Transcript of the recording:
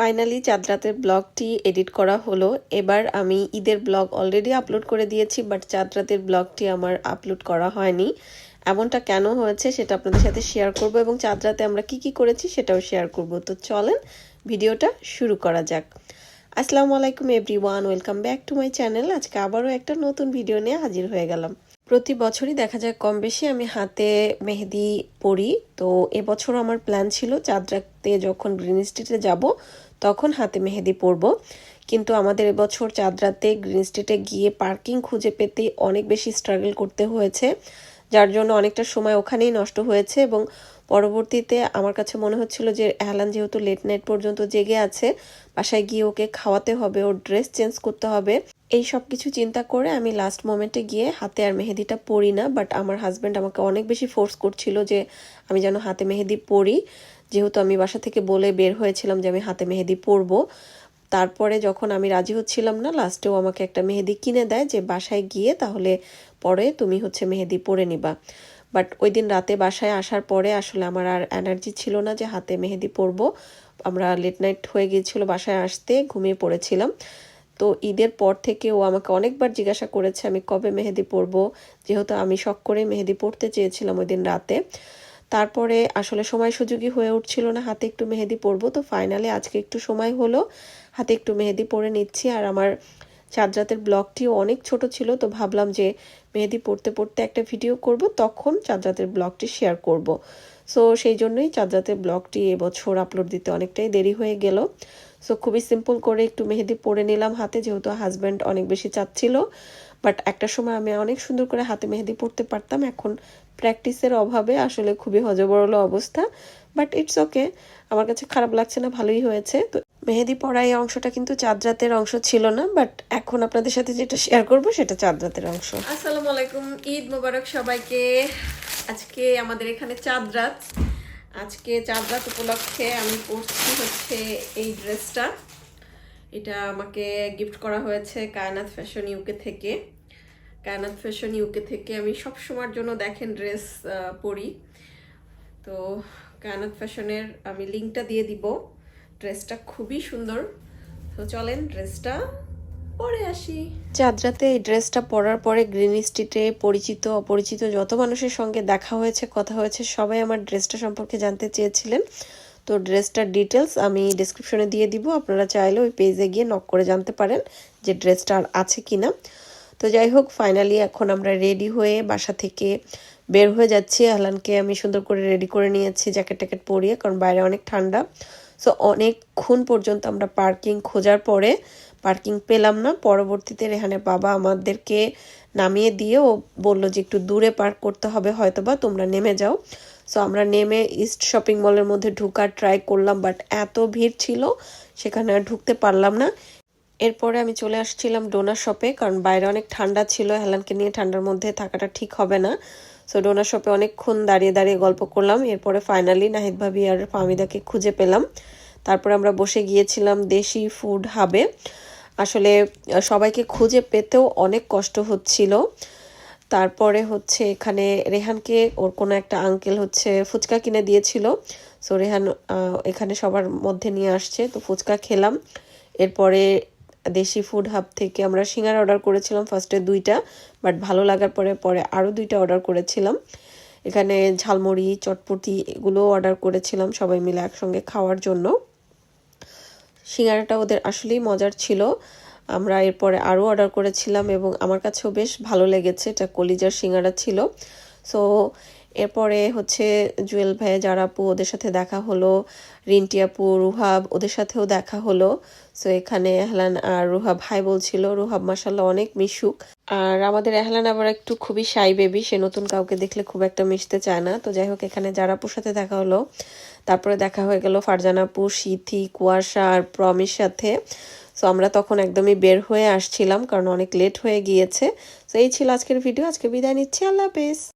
Finally চাঁদ রাতের ব্লগটি এডিট করা হলো। এবার আমি ঈদের ব্লগ অলরেডি আপলোড করে দিয়েছি বাট চাঁদ রাতের ব্লগটি আমার আপলোড করা হয়নি। এমনটা কেন হয়েছে সেটা আপনাদের সাথে শেয়ার করব এবং চাঁদ রাতে আমরা কি কি করেছি সেটাও শেয়ার করব। তো চলেন ভিডিওটা শুরু করা যাক। আসসালামু আলাইকুম everyone welcome back to my channel আজকে আবারও একটা নতুন ভিডিও নিয়ে হাজির হয়ে গেলাম। প্রতি বছরই দেখা যায় কম বেশি আমি হাতে মেহেদি পরি। তো এবছর আমার প্ল্যান ছিল চাঁদ রাখতে যখন গ্রিন স্ট্রিটে যাব, তখন হাতে মেহেদি পরব। কিন্তু আমাদের এবছর চাঁদ রাতে গ্রিন স্ট্রিটে গিয়ে পার্কিং খুঁজে পেতে অনেক বেশি স্ট্রাগল করতে হয়েছে, যার জন্য অনেকটা সময় ওখানেই নষ্ট হয়েছে এবং পরবর্তীতে আমার কাছে মনে হচ্ছিল যে অ্যালান যেহেতু লেট নাইট পর্যন্ত জেগে আছে, বাসায় গিয়ে ওকে খাওয়াতে হবে, ওর ড্রেস চেঞ্জ করতে হবে। এই সব কিছু চিন্তা করে আমি লাস্ট মোমেন্টে গিয়ে হাতে আর মেহেদিটা পরি না বাট আমার হাজব্যান্ড আমাকে অনেক বেশি ফোর্স করছিল যে আমি যেন হাতে মেহেদি পরি। যেহেতু আমি বাসা থেকে বলে বের হয়েছিলাম যে আমি হাতে মেহেদি পরবো। তারপরে যখন আমি রাজি হচ্ছিলাম না লাস্টেও আমাকে একটা মেহেদি কিনে দেয় যে বাসায় গিয়ে তাহলে পরে তুমি হচ্ছে মেহেদি পরে নিবা। বাট ওই দিন রাতে বাসায় আসার পরে আসলে আমার আর এনার্জি ছিল না যে হাতে মেহেদি পরবো। আমরা লেট নাইট হয়ে গিয়েছিল বাসায় আসতে, ঘুমিয়ে পড়েছিলাম। তো ঈদের পর থেকে ও আমাকে অনেকবার জিজ্ঞাসা করেছে, আমি কবে মেহেদি পরবো? যেহেতু আমি শখ করে মেহেদি পড়তে চেয়েছিলাম ওই দিন রাতে। তারপরে আসলে সময় সুযোগই হয়ে উঠছিল না, হাতে একটু মেহেদি পরবো। তো ফাইনালি আজকে একটু সময় হলো, হাতে একটু মেহেদি পরে নিচ্ছি। আর আমার চাঁদ রাতের ব্লগটিও অনেক ছোট ছিল, তো ভাবলাম যে মেহেদি পড়তে পড়তে একটা ভিডিও করব, তখন চাঁদ রাতের ব্লগটি শেয়ার করব। সো সেই জন্যই চাঁদ রাতের ব্লগটি এবছর আপলোড দিতে অনেকটাই দেরি হয়ে গেল। সো খুবই সিম্পল করে একটু মেহেদি পরে নিলাম হাতে, যেহেতু হাজব্যান্ড অনেক বেশি চাচ্ছিল। বাট একটা সময় আমি অনেক সুন্দর করে হাতে মেহেদি পড়তে পারতাম। এখন প্র্যাকটিসের অভাবে আসলে খুবই হজবরল অবস্থা। বাট ইটস ওকে আমার কাছে খারাপ লাগছে না, ভালোই হয়েছে। তো মেহেদি পড়া এই অংশটা কিন্তু চাঁদ রাতের অংশ ছিল না। বাট এখন আপনাদের সাথে যেটা শেয়ার করব, সেটা চাঁদ রাতের অংশ। আসসালামু আলাইকুম, ঈদ মোবারক সবাইকে। আজকে আমাদের এখানে চাঁদ রাত আজকে চাঁদ রাত উপলক্ষে আমি পরছি হচ্ছে এই ড্রেসটা। এটা আমাকে গিফট করা হয়েছে কায়নাত ফ্যাশন ইউকে থেকে। কায়নাত ফ্যাশন ইউকে থেকে আমি সব সময়ের জন্য দেখেন ড্রেস পরি। তো কায়নাত ফ্যাশনের আমি লিঙ্কটা দিয়ে দিব। ড্রেসটা খুবই সুন্দর। তো চলেন ড্রেসটা পরে আসি। চাঁদরাতে এই ড্রেসটা পরার পরে গ্রিন স্ট্রিটে পরিচিত, অপরিচিত যত মানুষের সঙ্গে দেখা হয়েছে, কথা হয়েছে, সবাই আমার ড্রেসটা সম্পর্কে জানতে চেয়েছিলেন। তো ড্রেসটার ডিটেলস আমি ডিসক্রিপশনে দিয়ে দিব, আপনারা চাইলে ওই পেজে গিয়ে নক করে জানতে পারেন যে ড্রেসটা আর আছে কি না তো যাই হোক ফাইনালি এখন আমরা রেডি হয়ে বাসা থেকে বের হয়ে যাচ্ছি। আহলানকে আমি সুন্দর করে রেডি করে নিয়েছি জ্যাকেট ট্যাকেট পরিয়ে, কারণ বাইরে অনেক ঠান্ডা। সো অনেকক্ষণ পর্যন্ত আমরা পার্কিং খোঁজার পরে পার্কিং পেলাম না। পরবর্তীতে রেহানের বাবা আমাদেরকে নামিয়ে দিয়ে ও বলল যে, একটু দূরে পার্ক করতে হবে হয়তো বা তোমরা নেমে যাও। সো আমরা নেমে ইস্ট শপিং মলের মধ্যে ঢুকার ট্রাই করলাম বাট এত ভিড় ছিল, সেখানে আর ঢুকতে পারলাম না। এরপরে আমি চলে আসছিলাম ডোনার শপে, কারণ বাইরে অনেক ঠান্ডা ছিল, হেলানকে নিয়ে ঠান্ডার মধ্যে থাকাটা ঠিক হবে না। সো ডোনার শপে অনেকক্ষণ দাঁড়িয়ে দাঁড়িয়ে গল্প করলাম। এরপরে ফাইনালি নাহিদ ভাবি আর ফামিদাকে খুঁজে পেলাম। তারপরে আমরা বসে গিয়েছিলাম দেশি ফুড হাবে আসলে সবাইকে খুঁজে পেতেও অনেক কষ্ট হচ্ছিল। তারপরে হচ্ছে এখানে রেহানকে ওর কোনো একটা আঙ্কেল হচ্ছে ফুচকা কিনে দিয়েছিল। সো রেহান এখানে সবার মধ্যে নিয়ে আসছে। তো ফুচকা খেলাম। এরপরে দেশি ফুড হাব থেকে আমরা সিঙ্গার অর্ডার করেছিলাম ফার্স্টে দুইটা বাট ভালো লাগার পরে পরে আরও দুইটা অর্ডার করেছিলাম। এখানে ঝালমুড়ি, চটপটি এগুলো অর্ডার করেছিলাম সবাই মিলে একসঙ্গে খাওয়ার জন্য। সিঙ্গারাটা ওদের আসলেই মজার ছিল। আমরা এরপরে আরও অর্ডার করেছিলাম এবং আমার কাছেও বেশ ভালো লেগেছে। এটা কলিজার সিঙ্গারা ছিল। সো এরপরে হচ্ছে জুয়েল ভাই যারা আপু ওদের সাথে দেখা হলো। রিন্টি রুহাব ওদের সাথেও দেখা হলো। সো এখানে এহলান আর রুহাব ভাই বলছিল রুহাব মাসাল্লাহ অনেক মিশুক। আর আমাদের এহলান আবার একটু খুবই সাই বেবি সে নতুন কাউকে দেখলে খুব একটা মিশতে চায় না। তো যাই হোক, এখানে যারা আপুর সাথে দেখা হলো। তারপরে দেখা হয়ে গেল ফারজানা আপু, সিথি, কুয়াশা আর প্রমির সাথে। সো আমরা তখন একদমই বের হয়ে আসছিলাম, কারণ অনেক লেট হয়ে গিয়েছে। তো এই ছিল আজকের ভিডিও আজকে বিদায় নিচ্ছি। আল্লাহ হাফেজ।